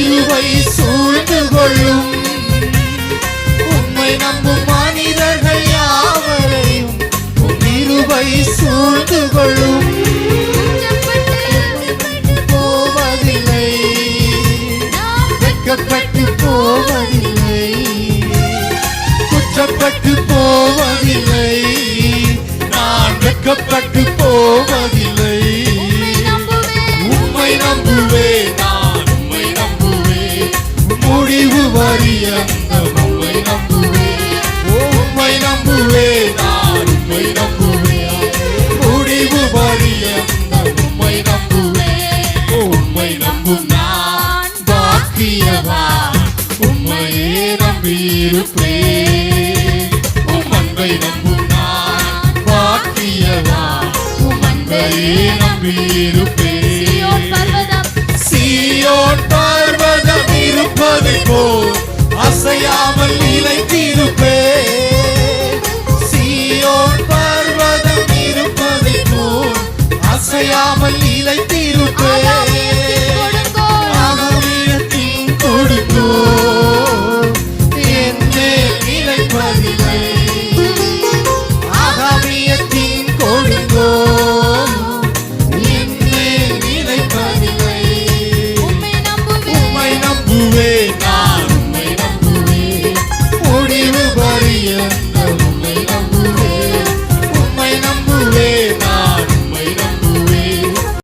இருவை சூழ்ந்து கொள்ளும். உம்மை நம்பும் மனிதர்கள் யாவரையும் இருவை சூழ்ந்து கொள்ளும். போவதில்லை. வெட்கப்பட்டு போவதில்லை. குற்றப்பட்டு போவதில்லை. நான் வெட்கப்பட்டு போவதில்லை. உமரிய உம்மை நம்புவே உம்மை நம்புவே நான் உம்மை நம்புவே முடிவு பரிய உம்மை நம்புவே உம்மை நம்பும் நான் பாக்கியவா உம்மையே நம்பியிருப்பே உம் அன்பை நம்பும் நான் பாக்கியவா உம் நம்பியிருப்பே சீயோன் நினைப்பதை போல் அசையாமல் நிலைத்திருப்பே. சீயோன் பர்வதம் இருப்பதை போல் அசையாமல் நிலைத்திருப்பே.